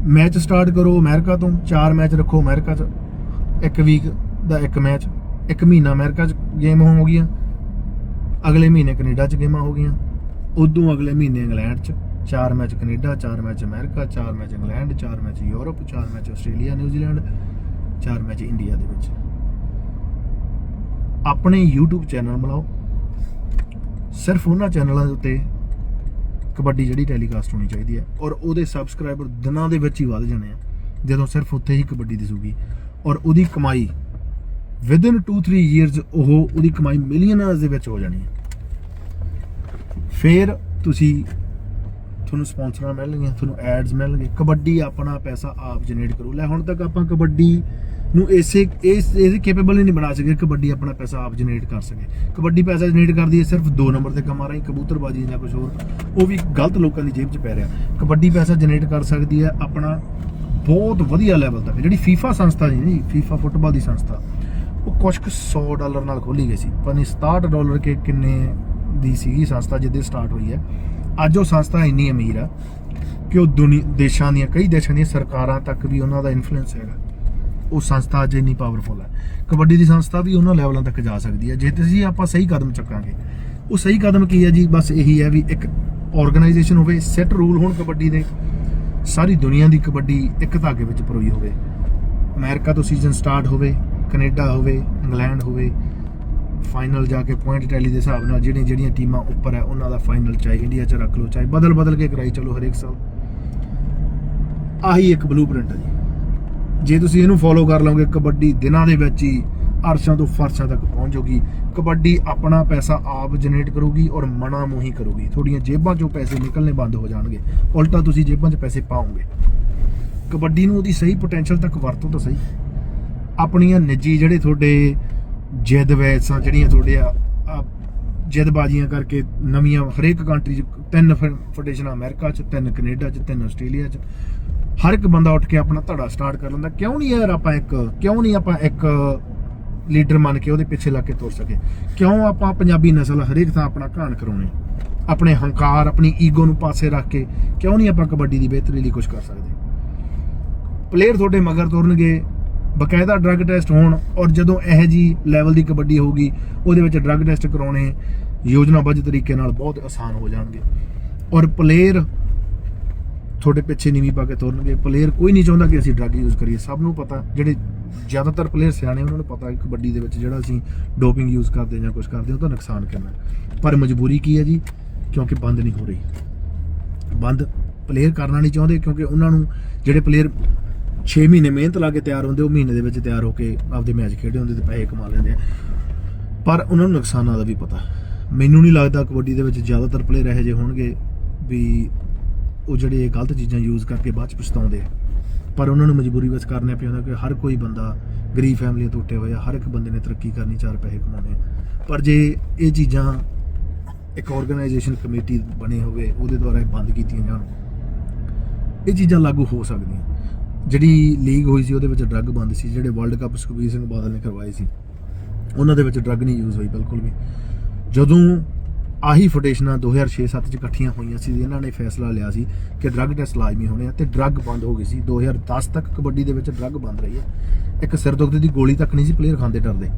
ਮੈਚ ਸਟਾਰਟ ਕਰੋ ਅਮਰੀਕਾ ਤੋਂ, ਚਾਰ ਮੈਚ ਰੱਖੋ ਅਮਰੀਕਾ 'ਚ। ਇੱਕ ਵੀਕ ਦਾ ਇੱਕ ਮੈਚ, ਇੱਕ ਮਹੀਨਾ ਅਮਰੀਕਾ 'ਚ ਗੇਮ ਹੋ ਅਗਲੇ ਮਹੀਨੇ ਕੈਨੇਡਾ 'ਚ ਗੇਮਾਂ ਹੋ ਗਈਆਂ। ਉਦੋਂ ਅਗਲੇ ਮਹੀਨੇ ਇੰਗਲੈਂਡ 'ਚ। ਚਾਰ ਮੈਚ ਕੈਨੇਡਾ, ਚਾਰ ਮੈਚ ਅਮਰੀਕਾ, ਚਾਰ ਮੈਚ ਇੰਗਲੈਂਡ, ਚਾਰ ਮੈਚ ਯੂਰਪ, ਚਾਰ ਮੈਚ ਆਸਟ੍ਰੇਲੀਆ, ਨਿਊਜ਼ੀਲੈਂਡ, ਚਾਰ ਮੈਚ ਇੰਡੀਆ ਦੇ ਵਿੱਚ। ਆਪਣੇ YouTube ਚੈਨਲ ਬਣਾਓ। ਸਿਰਫ ਉਹਨਾਂ ਚੈਨਲਾਂ ਦੇ ਉੱਤੇ ਕਬੱਡੀ ਜਿਹੜੀ ਟੈਲੀਕਾਸਟ ਹੋਣੀ ਚਾਹੀਦੀ ਹੈ ਔਰ ਉਹਦੇ ਸਬਸਕ੍ਰਾਈਬਰ ਦਿਨਾਂ ਦੇ ਵਿੱਚ ਹੀ ਵੱਧ ਜਾਣੇ ਆ। ਜਦੋਂ ਸਿਰਫ ਉੱਥੇ ਹੀ ਕਬੱਡੀ ਦਿਸੂਗੀ ਔਰ ਉਹਦੀ ਕਮਾਈ ਵਿਦਨ 2-3 ਇਅਰਸ ਉਹ ਉਹਦੀ ਕਮਾਈ ਮਿਲੀਅਨਰਸ ਦੇ ਵਿੱਚ ਹੋ ਜਾਣੀ ਹੈ। ਫਿਰ ਤੁਸੀਂ ਤੁਹਾਨੂੰ ਸਪਾਂਸਰਾਂ ਮਿਲਣਗੀਆਂ ਤੁਹਾਨੂੰ ਐਡਸ ਮਿਲਣਗੇ ਕਬੱਡੀ ਆਪਣਾ ਪੈਸਾ ਆਪ ਜਨਰੇਟ ਕਰੂ। ਲੈ, ਹੁਣ ਤੱਕ ਆਪਾਂ ਕਬੱਡੀ ਨੂੰ ਇਸੇ ਇਸ ਇਹਦੀ ਕੈਪੇਬਲ ਹੀ ਨਹੀਂ ਬਣਾ ਸਕੇ ਕਬੱਡੀ ਆਪਣਾ ਪੈਸਾ ਆਪ ਜਨਰੇਟ ਕਰ ਸਕੇ। ਕਬੱਡੀ ਪੈਸਾ ਜਨਰੇਟ ਕਰਦੀ ਹੈ ਸਿਰਫ 2 ਨੰਬਰ ਤੇ ਕਮਾ ਰਹੀ, ਕਬੂਤਰਬਾਜੀ ਜਾਂ ਕੁਝ ਹੋਰ। ਉਹ ਵੀ ਗਲਤ ਲੋਕਾਂ ਦੀ ਜੇਬ 'ਚ ਪੈ ਰਿਹਾ। ਕਬੱਡੀ ਪੈਸਾ ਜਨਰੇਟ ਕਰ ਸਕਦੀ ਹੈ ਆਪਣਾ ਬਹੁਤ ਵਧੀਆ ਲੈਵਲ ਤੱਕ। ਜਿਹੜੀ ਫੀਫਾ ਸੰਸਥਾ ਨਹੀਂ ਜੀ ਫੀਫਾ ਫੁੱਟਬਾਲ ਦੀ ਸੰਸਥਾ। ਕੁਝ ਕੁ 100 ਡਾਲਰ ਨਾਲ ਖੋਲੀ ਗਈ ਸੀ। ਪਤਾ ਨਹੀਂ 67 ਡਾਲਰ ਕੇ ਕਿੰਨੇ ਦੀ ਸੀਗੀ ਸੰਸਥਾ ਜਿੱਦੇ ਸਟਾਰਟ ਹੋਈ ਹੈ। ਅੱਜ ਉਹ ਸੰਸਥਾ ਇੰਨੀ ਅਮੀਰ ਆ ਕਿ ਉਹ ਦੁਨੀ, ਦੇਸ਼ਾਂ ਦੀਆਂ, ਕਈ ਦੇਸ਼ਾਂ ਦੀਆਂ ਸਰਕਾਰਾਂ ਤੱਕ ਵੀ ਉਹਨਾਂ ਦਾ ਇਨਫਲੂਐਂਸ ਹੈਗਾ। ਉਹ ਸੰਸਥਾ ਅੱਜ ਇੰਨੀ ਪਾਵਰਫੁਲ ਹੈ ਕਬੱਡੀ ਦੀ ਸੰਸਥਾ ਵੀ ਉਹਨਾਂ ਲੈਵਲਾਂ ਤੱਕ ਜਾ ਸਕਦੀ ਹੈ। ਜੇ ਤੁਸੀਂ, ਆਪਾਂ ਸਹੀ ਕਦਮ ਚੱਕਾਂਗੇ, ਉਹ ਸਹੀ ਕਦਮ ਕੀ ਹੈ ਜੀ? ਬਸ ਇਹੀ ਹੈ ਵੀ ਇੱਕ ਆਰਗੇਨਾਈਜੇਸ਼ਨ ਹੋਵੇ ਸੈੱਟ ਰੂਲ ਹੋਣ ਕਬੱਡੀ ਦੇ, ਸਾਰੀ ਦੁਨੀਆ ਦੀ ਕਬੱਡੀ ਇੱਕ ਧਾਗੇ ਵਿੱਚ ਪਰੋਈ ਹੋਵੇ। ਅਮਰੀਕਾ ਤੋਂ ਸੀਜ਼ਨ ਸਟਾਰਟ ਹੋਵੇ ਕੈਨੇਡਾ ਹੋਵੇ, ਇੰਗਲੈਂਡ ਹੋਵੇ ਫਾਈਨਲ ਜਾ ਕੇ ਪੁਆਇੰਟ ਟੈਲੀ ਦੇ ਹਿਸਾਬ ਨਾਲ ਜਿਹੜੀਆਂ ਜਿਹੜੀਆਂ ਟੀਮਾਂ ਉੱਪਰ ਹੈ, ਉਹਨਾਂ ਦਾ ਫਾਈਨਲ ਚਾਹੇ ਇੰਡੀਆ 'ਚ ਰੱਖ ਲਓ, ਚਾਹੇ ਬਦਲ ਬਦਲ ਕੇ ਕਰਾਈ ਚਲੋ ਹਰੇਕ ਸਾਲ। ਆਹੀ ਇੱਕ ਬਲੂਪ੍ਰਿੰਟ ਹੈ ਜੀ। ਜੇ ਤੁਸੀਂ ਇਹਨੂੰ ਫੋਲੋ ਕਰ ਲਓਗੇ, ਕਬੱਡੀ ਦਿਨਾਂ ਦੇ ਵਿੱਚ ਹੀ ਅਰਸ਼ਾਂ ਤੋਂ ਫਰਸ਼ਾਂ ਤੱਕ ਪਹੁੰਚ ਜਾਊਗੀ। ਕਬੱਡੀ ਆਪਣਾ ਪੈਸਾ ਆਪ ਜਨਰੇਟ ਕਰੂਗੀ ਔਰ ਮਨਾ ਮੂੰਹੀ ਕਰੂਗੀ। ਤੁਹਾਡੀਆਂ ਜੇਬਾਂ 'ਚੋਂ ਪੈਸੇ ਨਿਕਲਣੇ ਬੰਦ ਹੋ ਜਾਣਗੇ। ਉਲਟਾ ਤੁਸੀਂ ਜੇਬਾਂ 'ਚ ਪੈਸੇ ਪਾਓਗੇ। ਕਬੱਡੀ ਨੂੰ ਉਹਦੀ ਸਹੀ ਪੋਟੈਂਸ਼ੀਅਲ ਤੱਕ ਵਰਤੋ ਤਾਂ ਸਹੀ। ਆਪਣੀਆਂ ਨਿੱਜੀ ਜਿਹੜੇ ਤੁਹਾਡੇ ਜਿੱਦ ਵੈਸਾਂ ਜਿਹੜੀਆਂ ਤੁਹਾਡੇ ਆ ਜਿੱਦਬਾਜ਼ੀਆਂ ਕਰਕੇ ਨਵੀਆਂ ਹਰੇਕ ਕੰਟਰੀ 'ਚ ਤਿੰਨ ਫੈਡਰੇਸ਼ਨ ਅਮਰੀਕਾ 'ਚ, ਤਿੰਨ ਕੈਨੇਡਾ 'ਚ, ਤਿੰਨ ਆਸਟ੍ਰੇਲੀਆ 'ਚ। ਹਰ ਇੱਕ ਬੰਦਾ ਉੱਠ ਕੇ ਆਪਣਾ ਧੜਾ ਸਟਾਰਟ ਕਰ ਲੈਂਦਾ, ਕਿਉਂ ਨਹੀਂ ਯਾਰ ਆਪਾਂ ਇੱਕ, ਕਿਉਂ ਨਹੀਂ ਆਪਾਂ ਇੱਕ ਲੀਡਰ ਮੰਨ ਕੇ ਉਹਦੇ ਪਿੱਛੇ ਲੱਗ ਕੇ ਤੁਰ ਸਕੇ? ਕਿਉਂ ਆਪਾਂ ਪੰਜਾਬੀ ਨਸਲ ਹਰੇਕ ਥਾਂ ਆਪਣਾ ਘਾਣ ਕਰਾਉਣੇ? ਆਪਣੇ ਹੰਕਾਰ, ਆਪਣੀ ਈਗੋ ਨੂੰ ਪਾਸੇ ਰੱਖ ਕੇ ਕਿਉਂ ਨਹੀਂ ਆਪਾਂ ਕਬੱਡੀ ਦੀ ਬਿਹਤਰੀ ਲਈ ਕੁਝ ਕਰ ਸਕਦੇ? ਪਲੇਅਰ ਤੁਹਾਡੇ ਮਗਰ ਤੁਰਨਗੇ ਬਕਾਇਦਾ ਡਰੱਗ ਟੈਸਟ ਹੋਣ ਔਰ ਜਦੋਂ ਇਹ ਜੀ ਲੈਵਲ ਦੀ ਕਬੱਡੀ ਹੋਊਗੀ, ਉਹਦੇ ਵਿੱਚ ਡਰੱਗ ਟੈਸਟ ਕਰਾਉਣੇ ਯੋਜਨਾਬੱਧ ਤਰੀਕੇ ਨਾਲ ਬਹੁਤ ਆਸਾਨ ਹੋ ਜਾਣਗੇ। ਔਰ ਪਲੇਅਰ ਤੁਹਾਡੇ ਪਿੱਛੇ ਨੀਵੀਂ ਪਾ ਕੇ ਤੁਰਨਗੇ। ਪਲੇਅਰ ਕੋਈ ਨਹੀਂ ਚਾਹੁੰਦਾ ਕਿ ਅਸੀਂ ਡਰੱਗ ਯੂਜ਼ ਕਰੀਏ। ਸਭ ਨੂੰ ਪਤਾ, ਜਿਹੜੇ ਜ਼ਿਆਦਾਤਰ ਪਲੇਅਰ ਸਿਆਣੇ, ਉਹਨਾਂ ਨੂੰ ਪਤਾ ਕਿ ਕਬੱਡੀ ਦੇ ਵਿੱਚ ਜਿਹੜਾ ਅਸੀਂ ਡੋਪਿੰਗ ਯੂਜ਼ ਕਰਦੇ ਜਾਂ ਕੁਝ ਕਰਦੇ, ਉਹਦਾ ਨੁਕਸਾਨ ਕਰਨਾ ਪਰ ਮਜਬੂਰੀ ਕੀ ਹੈ ਜੀ? ਕਿਉਂਕਿ ਬੰਦ ਨਹੀਂ ਹੋ ਰਹੀ। ਬੰਦ ਪਲੇਅਰ ਕਰਨਾ ਨਹੀਂ ਚਾਹੁੰਦੇ, ਕਿਉਂਕਿ ਉਹਨਾਂ ਨੂੰ ਜਿਹੜੇ ਪਲੇਅਰ 6 ਮਹੀਨੇ ਮਿਹਨਤ ਲਾ ਕੇ ਤਿਆਰ ਹੁੰਦੇ, ਉਹ ਮਹੀਨੇ ਦੇ ਵਿੱਚ ਤਿਆਰ ਹੋ ਕੇ ਆਪਦੇ ਮੈਚ ਖੇਡੇ ਹੁੰਦੇ ਤੇ ਪੈਸੇ ਕਮਾ ਲੈਂਦੇ ਆ। ਪਰ ਉਹਨਾਂ ਨੂੰ ਨੁਕਸਾਨਾਂ ਦਾ ਵੀ ਪਤਾ। ਮੈਨੂੰ ਨਹੀਂ ਲੱਗਦਾ ਕਬੱਡੀ ਦੇ ਵਿੱਚ ਜ਼ਿਆਦਾਤਰ ਪਲੇਅਰ ਇਹੋ ਜਿਹੇ ਹੋਣਗੇ ਵੀ ਉਹ ਜਿਹੜੇ ਇਹ ਗਲਤ ਚੀਜ਼ਾਂ ਯੂਜ਼ ਕਰਕੇ ਬਾਅਦ ਚ ਪਛਤਾਉਂਦੇ ਆ। ਪਰ ਉਹਨਾਂ ਨੂੰ ਮਜਬੂਰੀ ਵਿੱਚ ਕਰਨਾ ਪੈਂਦਾ ਕਿ ਹਰ ਕੋਈ ਬੰਦਾ ਗਰੀਬ ਫੈਮਿਲੀ ਤੋਂ ਉੱਠੇ ਹੋਇਆ, ਹਰ ਇੱਕ ਬੰਦੇ ਨੇ ਤਰੱਕੀ ਕਰਨੀ, ਚਾਰ ਪੈਸੇ ਕਮਾਉਣੇ ਪਰ ਜੇ ਇਹ ਚੀਜ਼ਾਂ ਇੱਕ ਆਰਗੇਨਾਈਜੇਸ਼ਨ ਕਮੇਟੀ ਬਣੇ ਹੋਵੇ, ਉਹਦੇ ਦੁਆਰਾ ਬੰਦ ਕੀਤੀਆਂ ਜਾਣ, ਇਹ ਚੀਜ਼ਾਂ ਲਾਗੂ ਹੋ ਸਕਦੀਆਂ। ਜਿਹੜੀ ਲੀਗ ਹੋਈ ਸੀ ਉਹਦੇ ਵਿੱਚ ਡਰੱਗ ਬੰਦ ਸੀ, ਜਿਹੜੇ ਵਰਲਡ ਕੱਪ ਸੁਖਬੀਰ ਸਿੰਘ ਬਾਦਲ ਨੇ ਕਰਵਾਏ ਸੀ, ਉਹਨਾਂ ਦੇ ਵਿੱਚ ਡਰੱਗ ਨਹੀਂ ਯੂਜ਼ ਹੋਈ ਬਿਲਕੁਲ ਵੀ। ਜਦੋਂ ਆਹੀ ਫੁਟੇਸ਼ਨਾਂ 2006-7 ਚ ਇਕੱਠੀਆਂ ਹੋਈਆਂ ਸੀ, ਇਹਨਾਂ ਨੇ ਫੈਸਲਾ ਲਿਆ ਸੀ ਕਿ ਡਰੱਗ ਟੈਸਟ ਲਾਜ਼ਮੀ ਹੋਣੇ ਆ ਤੇ ਡਰੱਗ ਬੰਦ ਹੋ ਗਈ ਸੀ। 2010 ਤੱਕ ਕਬੱਡੀ ਦੇ ਵਿੱਚ ਡਰੱਗ ਬੰਦ ਰਹੀ ਹੈ। ਇੱਕ ਸਿਰ ਦੁਖਦੇ ਦੀ ਗੋਲੀ ਤੱਕ ਨਹੀਂ ਸੀ ਪਲੇਅਰ ਖਾਂਦੇ ਡਰਦੇ।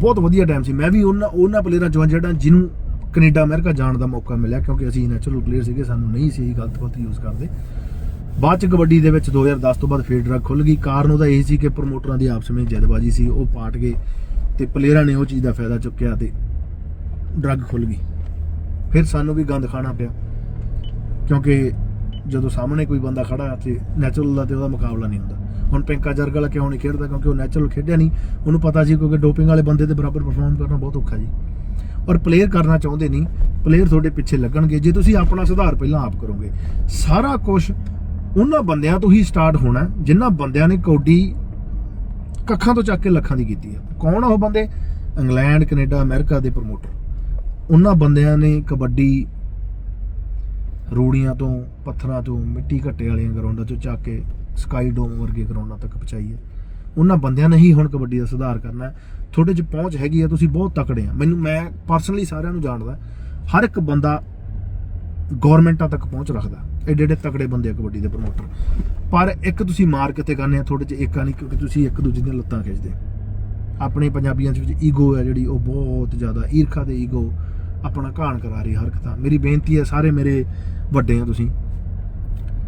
ਬਹੁਤ ਵਧੀਆ ਟਾਈਮ ਸੀ। ਮੈਂ ਵੀ ਉਹਨਾਂ ਉਹਨਾਂ ਪਲੇਅਰਾਂ ਚੋਂ ਜਿਹੜਾ ਜਿਹਨੂੰ ਕੈਨੇਡਾ, ਅਮਰੀਕਾ ਜਾਣ ਦਾ ਮੌਕਾ ਮਿਲਿਆ, ਕਿਉਂਕਿ ਅਸੀਂ ਨੈਚੁਰਲ ਪਲੇਅਰ ਸੀਗੇ, ਸਾਨੂੰ ਨਹੀਂ ਸੀ ਗਲਤ ਗਲਤ ਯੂਜ਼ ਕਰਦੇ। ਬਾਅਦ ਚ ਕਬੱਡੀ ਦੇ ਵਿੱਚ 2010 ਤੋਂ ਬਾਅਦ ਫੇਰ ਡਰੱਗ ਖੁੱਲ ਗਈ। ਕਾਰਨ ਉਹਦਾ ਇਹ ਸੀ ਕਿ ਪ੍ਰਮੋਟਰਾਂ ਦੀ ਆਪਸ ਵਿੱਚ ਜਦਬਾਜੀ ਸੀ, ਉਹ ਪਾਟ ਗਏ ਤੇ ਪਲੇਅਰਾਂ ਨੇ ਉਹ ਚੀਜ਼ ਦਾ ਫਾਇਦਾ ਚੁੱਕਿਆ ਤੇ ਡਰੱਗ ਖੁੱਲ ਗਈ। ਫਿਰ ਸਾਨੂੰ ਵੀ ਗੰਦ ਖਾਣਾ ਪਿਆ, ਕਿਉਂਕਿ ਜਦੋਂ ਸਾਹਮਣੇ ਕੋਈ ਬੰਦਾ ਖੜਾ ਤੇ ਨੈਚੁਰਲ ਦਾ ਤੇ ਉਹਦਾ ਮੁਕਾਬਲਾ ਨਹੀਂ ਹੁੰਦਾ। ਹੁਣ ਪਿੰਕਾ ਜਰਗ ਵਾਲਾ ਕਿਉਂ ਨਹੀਂ ਖੇਡਦਾ, ਕਿਉਂਕਿ ਉਹ ਨੈਚੁਰਲ ਖੇਡਿਆ ਨਹੀਂ, ਉਹਨੂੰ ਪਤਾ ਸੀ ਕਿਉਂਕਿ ਡੋਪਿੰਗ ਵਾਲੇ ਬੰਦੇ ਦੇ ਬਰਾਬਰ ਪਰਫਾਰਮ ਕਰਨਾ ਬਹੁਤ ਔਖਾ ਜੀ। ਔਰ ਪਲੇਅਰ ਕਰਨਾ ਚਾਹੁੰਦੇ ਨਹੀਂ ਪਲੇਅਰ ਤੁਹਾਡੇ ਪਿੱਛੇ ਲੱਗਣਗੇ, ਜੇ ਤੁਸੀਂ ਆਪਣਾ ਸੁਧਾਰ ਪਹਿਲਾਂ ਆਪ ਕਰੋਗੇ, ਸਾਰਾ ਕੁਝ ਉਹਨਾਂ ਬੰਦਿਆਂ ਤੋਂ ਹੀ ਸਟਾਰਟ ਹੋਣਾ ਜਿਨ੍ਹਾਂ ਬੰਦਿਆਂ ਨੇ ਕੌਡੀ ਕੱਖਾਂ ਤੋਂ ਚੱਕ ਕੇ ਲੱਖਾਂ ਦੀ ਕੀਤੀ ਹੈ। ਕੌਣ ਆ ਉਹ ਬੰਦੇ? ਇੰਗਲੈਂਡ, ਕੈਨੇਡਾ, ਅਮਰੀਕਾ ਦੇ ਪ੍ਰਮੋਟਰ ਉਹਨਾਂ ਬੰਦਿਆਂ ਨੇ ਕਬੱਡੀ ਰੂੜੀਆਂ ਤੋਂ, ਪੱਥਰਾਂ ਤੋਂ, ਮਿੱਟੀ ਘੱਟੇ ਵਾਲੀਆਂ ਗਰਾਊਂਡਾਂ ਚੋਂ ਚੱਕ ਕੇ ਸਕਾਈ ਡੋਮ ਵਰਗੇ ਗਰਾਊਂਡਾਂ ਤੱਕ ਪਹੁੰਚਾਈ ਹੈ। ਉਹਨਾਂ ਬੰਦਿਆਂ ਨੇ ਹੀ ਹੁਣ ਕਬੱਡੀ ਦਾ ਸੁਧਾਰ ਕਰਨਾ ਤੁਹਾਡੇ 'ਚ ਪਹੁੰਚ ਹੈਗੀ ਆ ਤੁਸੀਂ ਬਹੁਤ ਤਕੜੇ ਆ। ਮੈਨੂੰ, ਮੈਂ ਪਰਸਨਲੀ ਸਾਰਿਆਂ ਨੂੰ ਜਾਣਦਾ ਹਰ ਇੱਕ ਬੰਦਾ ਗਵਰਨਮੈਂਟਾਂ ਤੱਕ ਪਹੁੰਚ ਰੱਖਦਾ ਐਡੇ ਐਡੇ ਤਕੜੇ ਬੰਦੇ ਆ ਕਬੱਡੀ ਦੇ ਪ੍ਰਮੋਟਰ ਪਰ ਇੱਕ ਤੁਸੀਂ ਮਾਰ ਕਿਤੇ ਕਰਨੇ ਆ ਤੁਹਾਡੇ ਜਿਹੇ ਏਕਾ ਨਹੀਂ, ਕਿਉਂਕਿ ਤੁਸੀਂ ਇੱਕ ਦੂਜੇ ਦੀਆਂ ਲੱਤਾਂ ਖਿੱਚਦੇ। ਆਪਣੇ ਪੰਜਾਬੀਆਂ 'ਚ ਵਿੱਚ ਈਗੋ ਹੈ ਜਿਹੜੀ, ਉਹ ਬਹੁਤ ਜ਼ਿਆਦਾ ਈਰਖਾ ਤੇ ਈਗੋ ਆਪਣਾ ਘਾਣ ਕਰਾ ਰਹੀ ਹਰ ਤਾਂ ਮੇਰੀ ਬੇਨਤੀ ਹੈ ਸਾਰੇ ਮੇਰੇ ਵੱਡੇ ਆ ਤੁਸੀਂ,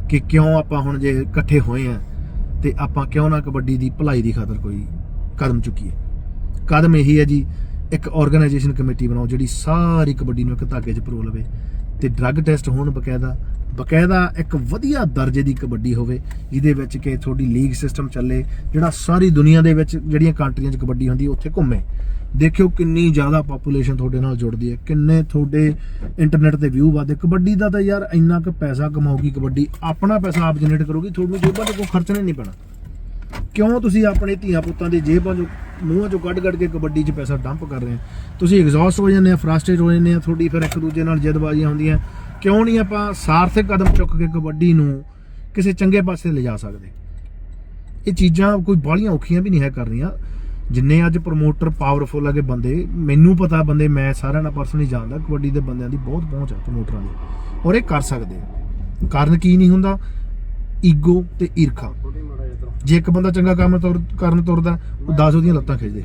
ਕਿ ਕਿਉਂ ਆਪਾਂ ਹੁਣ ਜੇ ਇਕੱਠੇ ਹੋਏ ਆ, ਤੇ ਆਪਾਂ ਕਿਉਂ ਨਾ ਕਬੱਡੀ ਦੀ ਭਲਾਈ ਦੀ ਖਾਤਰ ਕੋਈ ਕਦਮ ਚੁੱਕੀਏ। ਕਦਮ ਇਹੀ ਹੈ ਜੀ, ਇੱਕ ਆਰਗੇਨਾਈਜੇਸ਼ਨ ਕਮੇਟੀ ਬਣਾਓ ਜਿਹੜੀ ਸਾਰੀ ਕਬੱਡੀ ਨੂੰ ਇੱਕ ਧਾਗੇ 'ਚ ਪਰੋ ਲਵੇ, ਤੇ ਡਰੱਗ ਟੈਸਟ ਹੋਣ ਬਕਾਇਦਾ ਬਕਾਇਦਾ ਇੱਕ ਵਧੀਆ ਦਰਜੇ ਦੀ ਕਬੱਡੀ ਹੋਵੇ, ਜਿਹਦੇ ਵਿੱਚ ਕਿ ਤੁਹਾਡੀ ਲੀਗ ਸਿਸਟਮ ਚੱਲੇ, ਜਿਹੜਾ ਸਾਰੀ ਦੁਨੀਆ ਦੇ ਵਿੱਚ ਜਿਹੜੀਆਂ ਕੰਟਰੀਆਂ 'ਚ ਕਬੱਡੀ ਹੁੰਦੀ ਉੱਥੇ ਘੁੰਮੇ। ਦੇਖਿਓ ਕਿੰਨੀ ਜ਼ਿਆਦਾ ਪੋਪੂਲੇਸ਼ਨ ਤੁਹਾਡੇ ਨਾਲ ਜੁੜਦੀ ਹੈ, ਕਿੰਨੇ ਤੁਹਾਡੇ ਇੰਟਰਨੈਟ ਤੇ ਵਿਊ ਵਧਦੇ। ਕਬੱਡੀ ਦਾ ਤਾਂ ਯਾਰ ਇੰਨਾ ਕੁ ਪੈਸਾ ਕਮਾਊਗੀ ਕਬੱਡੀ, ਆਪਣਾ ਪੈਸਾ ਆਪ ਜਨਰੇਟ ਕਰੋਗੀ, ਤੁਹਾਨੂੰ ਜੇਬਾਂ 'ਚ ਕੋਈ ਖਰਚਣਾ ਨਹੀਂ ਪੈਣਾ। ਕਿਉਂ ਤੁਸੀਂ ਆਪਣੇ ਧੀਆਂ ਪੁੱਤਾਂ ਦੇ ਜੇਬਾਂ ਚੋਂ, ਮੂੰਹਾਂ ਚੋਂ ਕੱਢ ਕੱਢ ਕੇ ਕਬੱਡੀ 'ਚ ਪੈਸਾ ਡੰਪ ਕਰ ਰਹੇ ਹੋ? ਤੁਸੀਂ ਐਗਜ਼ੌਸਟ ਹੋ ਜਾਂਦੇ ਆ ਫਰਸਟ੍ਰੇਟ ਹੋ ਜਾਂਦੇ ਆ ਤੁਹਾਡੀ ਫਿਰ ਇੱਕ ਦੂਜੇ ਨਾਲ ਜਦਬਾਜ਼ੀਆਂ ਹੁੰਦੀਆਂ ਕਿਉਂ ਨਹੀਂ ਆਪਾਂ ਸਾਰਥਕ ਕਦਮ ਚੁੱਕ ਕੇ ਕਬੱਡੀ ਨੂੰ ਕਿਸੇ ਚੰਗੇ ਪਾਸੇ ਲਿਜਾ ਸਕਦੇ? ਇਹ ਚੀਜ਼ਾਂ ਕੋਈ ਬਾਹਲੀਆਂ ਔਖੀਆਂ ਵੀ ਨਹੀਂ ਹੈ ਕਰਨੀਆਂ। ਜਿੰਨੇ ਅੱਜ ਪ੍ਰਮੋਟਰ ਪਾਵਰਫੁਲ ਹੈਗੇ ਬੰਦੇ, ਮੈਨੂੰ ਪਤਾ ਬੰਦੇ, ਮੈਂ ਸਾਰਿਆਂ ਨਾਲ ਪਰਸਨਲੀ ਜਾਣਦਾ, ਕਬੱਡੀ ਦੇ ਬੰਦਿਆਂ ਦੀ ਬਹੁਤ ਪਹੁੰਚ ਹੈ ਪ੍ਰਮੋਟਰਾਂ ਦੀ। ਔਰ ਇਹ ਕਰ ਸਕਦੇ ਕਾਰਨ ਕੀ ਨਹੀਂ ਹੁੰਦਾ? ਈਗੋ ਤੇ ਈਰਖਾ। ਜੇ ਇੱਕ ਬੰਦਾ ਚੰਗਾ ਕੰਮ ਤੁਰ- ਕਰਨ ਤੁਰਦਾ, ਉਹ 10 ਉਹਦੀਆਂ ਲੱਤਾਂ ਖਿੱਚਦੇ।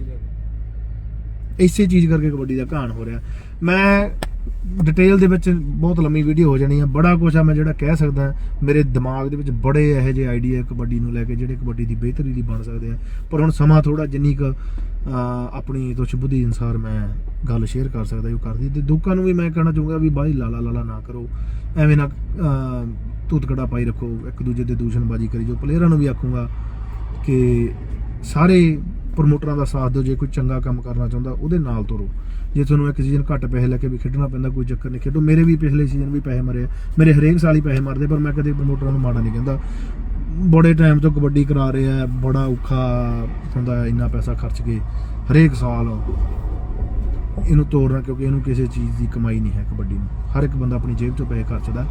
ਇਸੇ ਚੀਜ਼ ਕਰਕੇ ਕਬੱਡੀ ਦਾ ਘਾਣ ਹੋ ਰਿਹਾ। ਮੈਂ ਡਿਟੇਲ ਦੇ ਵਿੱਚ ਬਹੁਤ ਲੰਮੀ ਵੀਡੀਓ ਹੋ ਜਾਣੀ ਆ। ਬੜਾ ਕੁਝ ਆ ਮੈਂ ਜਿਹੜਾ ਕਹਿ ਸਕਦਾ ਮੇਰੇ ਦਿਮਾਗ ਦੇ ਵਿੱਚ ਬੜੇ ਇਹੋ ਜਿਹੇ ਆਈਡੀਆ ਕਬੱਡੀ ਨੂੰ ਲੈ ਕੇ ਜਿਹੜੇ ਕਬੱਡੀ ਦੀ ਬਿਹਤਰੀ ਲਈ ਬਣ ਸਕਦੇ ਆ। ਪਰ ਹੁਣ ਸਮਾਂ ਥੋੜਾ ਜਿੰਨੀ ਕੁ ਆਪਣੀ ਤੁਛ ਬੁੱਧੀ ਅਨਸਾਰ ਮੈਂ ਗੱਲ ਸ਼ੇਅਰ ਕਰ ਸਕਦਾ ਉਹ ਕਰਦੀ। ਤੇ ਲੋਕਾਂ ਨੂੰ ਵੀ ਮੈਂ ਕਹਿਣਾ ਚਾਹੂੰਗਾ ਵੀ ਬਾਈ ਲਾਲਾ ਲਾਲਾ ਨਾ ਕਰੋ। ਐਵੇਂ ਨਾ ਅਹ, ਤੂਤਕੜਾ ਪਾਈ ਰੱਖੋ ਇੱਕ ਦੂਜੇ ਤੇ ਦੂਸ਼ਣਬਾਜ਼ੀ ਕਰੀ ਜੋ ਪਲੇਅਰਾਂ ਨੂੰ ਵੀ ਆਖੂੰਗਾ ਕਿ ਸਾਰੇ ਪ੍ਰਮੋਟਰਾਂ ਦਾ ਸਾਥ ਦਿਓ ਜੇ ਕੋਈ ਚੰਗਾ ਕੰਮ ਕਰਨਾ ਚਾਹੁੰਦਾ ਉਹਦੇ ਨਾਲ ਤੁਰੋ। ਜੇ ਤੁਹਾਨੂੰ ਇੱਕ ਸੀਜ਼ਨ ਘੱਟ ਪੈਸੇ ਲੈ ਕੇ ਵੀ ਖੇਡਣਾ ਪੈਂਦਾ, ਕੋਈ ਚੱਕਰ ਨਹੀਂ। ਖੇਡੋ, ਮੇਰੇ ਵੀ ਪਿਛਲੇ ਸੀਜ਼ਨ ਵੀ ਪੈਸੇ ਮਰੇ ਮੇਰੇ ਹਰੇਕ ਸਾਲ ਹੀ ਪੈਸੇ ਮਰਦੇ ਪਰ ਮੈਂ ਕਦੇ ਪ੍ਰਮੋਟਰਾਂ ਨੂੰ ਮਾੜਾ ਨਹੀਂ ਕਹਿੰਦਾ। ਬੜੇ ਟਾਈਮ ਤੋਂ ਕਬੱਡੀ ਕਰਾ ਰਹੇ ਆ, ਬੜਾ ਔਖਾ ਹੁੰਦਾ ਇੰਨਾ ਪੈਸਾ ਖਰਚ ਕੇ ਹਰੇਕ ਸਾਲ ਇਹਨੂੰ ਤੋੜਨਾ, ਕਿਉਂਕਿ ਇਹਨੂੰ ਕਿਸੇ ਚੀਜ਼ ਦੀ ਕਮਾਈ ਨਹੀਂ ਹੈ ਕਬੱਡੀ ਨੂੰ। ਹਰ ਇੱਕ ਬੰਦਾ ਆਪਣੀ ਜੇਬ ਚੋਂ ਪੈਸੇ ਖਰਚਦਾ।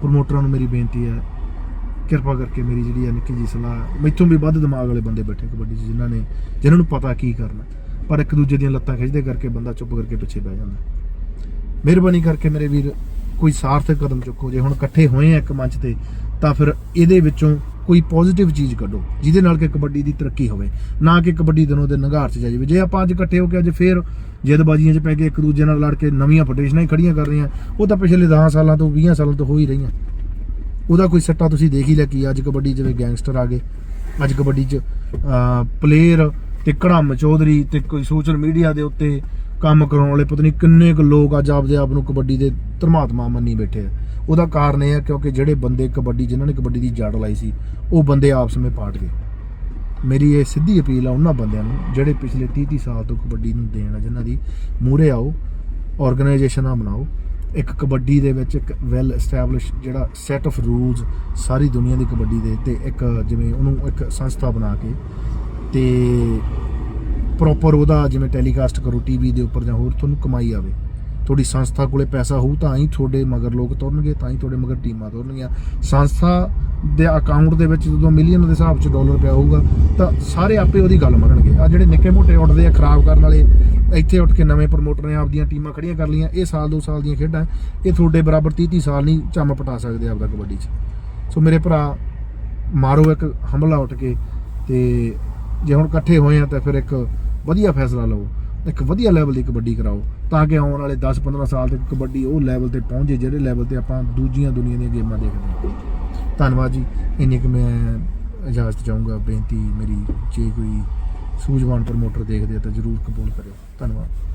ਪ੍ਰਮੋਟਰਾਂ ਨੂੰ ਮੇਰੀ ਬੇਨਤੀ ਹੈ, ਕਿਰਪਾ ਕਰਕੇ ਮੇਰੀ ਜਿਹੜੀ ਹੈ ਨਿੱਕੀ ਜੀ ਸਲਾਹ, ਮੈਥੋਂ ਵੀ ਵੱਧ ਦਿਮਾਗ ਵਾਲੇ ਬੰਦੇ ਬੈਠੇ ਕਬੱਡੀ 'ਚ, ਜਿਨ੍ਹਾਂ ਨੇ ਜਿਨ੍ਹਾਂ ਨੂੰ ਪਤਾ ਕੀ ਕਰਨਾ। ਪਰ ਇੱਕ ਦੂਜੇ ਦੀਆਂ ਲੱਤਾਂ ਖਿੱਚਦੇ ਕਰਕੇ ਬੰਦਾ ਚੁੱਪ ਕਰਕੇ ਪਿੱਛੇ ਬਹਿ ਜਾਂਦਾ। ਮਿਹਰਬਾਨੀ ਕਰਕੇ ਮੇਰੇ ਵੀਰ, ਕੋਈ ਸਾਰਥਕ ਕਦਮ ਚੁੱਕੋ। ਜੇ ਹੁਣ ਇਕੱਠੇ ਹੋਏ ਆ ਇੱਕ ਮੰਚ ਤੇ, ਤਾਂ ਫਿਰ ਇਹਦੇ ਵਿੱਚੋਂ ਕੋਈ ਪੋਜ਼ਿਟਿਵ ਚੀਜ਼ ਕੱਢੋ, ਜਿਹਦੇ ਨਾਲ ਕਿ ਕਬੱਡੀ ਦੀ ਤਰੱਕੀ ਹੋਵੇ। ਨਾ ਕਿ ਕਬੱਡੀ ਦਿਨੋਂ ਦਿਨ ਨਗਾਰ 'ਚ ਜਾਵੇ ਜੇ ਆਪਾਂ ਅੱਜ ਇਕੱਠੇ ਹੋ ਕੇ ਅੱਜ ਫੇਰ ਜਦਬਾਜ਼ੀਆਂ 'ਚ ਪੈ ਕੇ ਇੱਕ ਦੂਜੇ ਨਾਲ ਲੜ ਕੇ ਨਵੀਆਂ ਫੈਡਰੇਸ਼ਨਾਂ ਹੀ ਖੜੀਆਂ ਕਰ ਰਹੀਆਂ, ਉਹ ਤਾਂ ਪਿਛਲੇ 10 ਸਾਲਾਂ ਤੋਂ 20 ਸਾਲਾਂ ਤੋਂ ਹੋ ਹੀ ਰਹੀਆਂ। ਉਹਦਾ ਕੋਈ ਸੱਟਾ ਤੁਸੀਂ ਦੇਖ ਹੀ ਲਿਆ ਕੀ ਅੱਜ ਕਬੱਡੀ ਜਿਵੇਂ ਗੈਂਗਸਟਰ ਆ ਗਏ। ਅੱਜ ਕਬੱਡੀ 'ਚ ਪਲੇਅਰ ਤੇ ਕੜਮ ਚੌਧਰੀ ਤੇ ਕੋਈ ਸੋਸ਼ਲ ਮੀਡੀਆ ਦੇ ਉੱਤੇ ਕੰਮ ਕਰਾਉਣ ਵਾਲੇ ਪਤਾ ਨਹੀਂ ਕਿੰਨੇ ਕੁ ਲੋਕ ਅੱਜ ਆਪਦੇ ਆਪ ਨੂੰ ਕਬੱਡੀ ਦੇ ਧਰਮਾਤਮਾ ਮੰਨੀ ਬੈਠੇ ਆ। ਉਹਦਾ ਕਾਰਨ ਇਹ ਹੈ ਕਿਉਂਕਿ ਜਿਹੜੇ ਬੰਦੇ ਕਬੱਡੀ, ਜਿਨ੍ਹਾਂ ਨੇ ਕਬੱਡੀ ਦੀ ਜੜ ਲਾਈ ਸੀ, ਉਹ ਬੰਦੇ ਆਪਸ ਵਿੱਚ ਪਾਟ ਗਏ। ਮੇਰੀ ਇਹ ਸਿੱਧੀ ਅਪੀਲ ਆ ਉਹਨਾਂ ਬੰਦਿਆਂ ਨੂੰ, ਜਿਹੜੇ ਪਿਛਲੇ 30 30 ਸਾਲ ਤੋਂ ਕਬੱਡੀ ਨੂੰ ਦੇਣ ਆ, ਜਿਨ੍ਹਾਂ ਦੀ ਮੂਰੇ ਆਓ ਆਰਗੇਨਾਈਜੇਸ਼ਨਾਂ ਬਣਾਓ, ਇੱਕ ਕਬੱਡੀ ਦੇ ਵਿੱਚ ਇੱਕ ਵੈਲ ਐਸਟੈਬਲਿਸ਼ ਜਿਹੜਾ ਸੈਟ ਆਫ ਰੂਲਸ ਸਾਰੀ ਦੁਨੀਆ ਦੀ ਕਬੱਡੀ ਦੇ ਤੇ ਇੱਕ ਜਿਵੇਂ ਉਹਨੂੰ ਇੱਕ ਸੰਸਥਾ ਬਣਾ ਕੇ ਤੇ ਪ੍ਰੋਪਰ ਉਹਦਾ ਜਿਵੇਂ ਟੈਲੀਕਾਸਟ ਕਰੋ ਟੀਵੀ ਦੇ ਉੱਪਰ ਜਾਂ ਹੋਰ ਤੁਹਾਨੂੰ ਕਮਾਈ ਆਵੇ। ਤੁਹਾਡੀ ਸੰਸਥਾ ਕੋਲੇ ਪੈਸਾ ਹੋਊ ਤਾਂ ਹੀ ਤੁਹਾਡੇ ਮਗਰ ਲੋਕ ਤੁਰਨਗੇ, ਤਾਂ ਹੀ ਤੁਹਾਡੇ ਮਗਰ ਟੀਮਾਂ ਤੁਰਨਗੀਆਂ। ਸੰਸਥਾ ਦੇ ਅਕਾਊਂਟ ਦੇ ਵਿੱਚ ਜਦੋਂ ਮਿਲੀਅਨ ਦੇ ਹਿਸਾਬ 'ਚ ਡਾਲਰ ਪਿਆ ਹੋਊਗਾ, ਤਾਂ ਸਾਰੇ ਆਪੇ ਉਹਦੀ ਗੱਲ ਮੰਨਣਗੇ। ਆ ਜਿਹੜੇ ਨਿੱਕੇ ਮੋਟੇ ਉੱਠਦੇ ਆ ਖਰਾਬ ਕਰਨ ਵਾਲੇ, ਇੱਥੇ ਉੱਠ ਕੇ ਨਵੇਂ ਪ੍ਰਮੋਟਰ ਨੇ ਆਪਦੀਆਂ ਟੀਮਾਂ ਖੜੀਆਂ ਕਰ ਲਈਆਂ, ਇਹ ਸਾਲ ਦੋ ਸਾਲ ਦੀਆਂ ਖੇਡਾਂ, ਇਹ ਤੁਹਾਡੇ ਬਰਾਬਰ 30 30 ਸਾਲ ਨਹੀਂ ਚੰਮ ਪਟਾ ਸਕਦੇ ਆਪਦਾ ਕਬੱਡੀ 'ਚ। ਸੋ ਮੇਰੇ ਭਰਾ, ਮਾਰੋ ਇੱਕ ਹਮਲਾ ਉੱਠ ਕੇ ਤੇ ਜੇ ਹੁਣ ਇਕੱਠੇ ਹੋਏ ਆ ਤਾਂ ਫਿਰ ਇੱਕ ਵਧੀਆ ਫੈਸਲਾ ਲਓ, ਇੱਕ ਵਧੀਆ ਲੈਵਲ ਦੀ ਕਬੱਡੀ ਕਰਾਓ, ਤਾਂ ਕਿ ਆਉਣ ਵਾਲੇ 10 15 ਸਾਲ ਤੱਕ ਕਬੱਡੀ ਉਹ ਲੈਵਲ ਤੇ ਪਹੁੰਚੇ ਜਿਹੜੇ ਲੈਵਲ ਤੇ ਆਪਾਂ ਦੂਜੀਆਂ ਦੁਨੀਆ ਦੀਆਂ ਗੇਮਾਂ ਦੇਖਦੇ ਹਾਂ। ਧੰਨਵਾਦ ਜੀ। ਇੰਨੀ ਕਿ ਮੈਂ ਇਜਾਜ਼ਤ ਚਾਹੂੰਗਾ, ਬੇਨਤੀ ਮੇਰੀ ਜੇ ਕੋਈ ਸੂਝਵਾਨ ਪ੍ਰਮੋਟਰ ਦੇਖਦੇ ਆ ਤਾਂ ਜਰੂਰ ਕਬੂਲ ਕਰਿਓ। ਧੰਨਵਾਦ।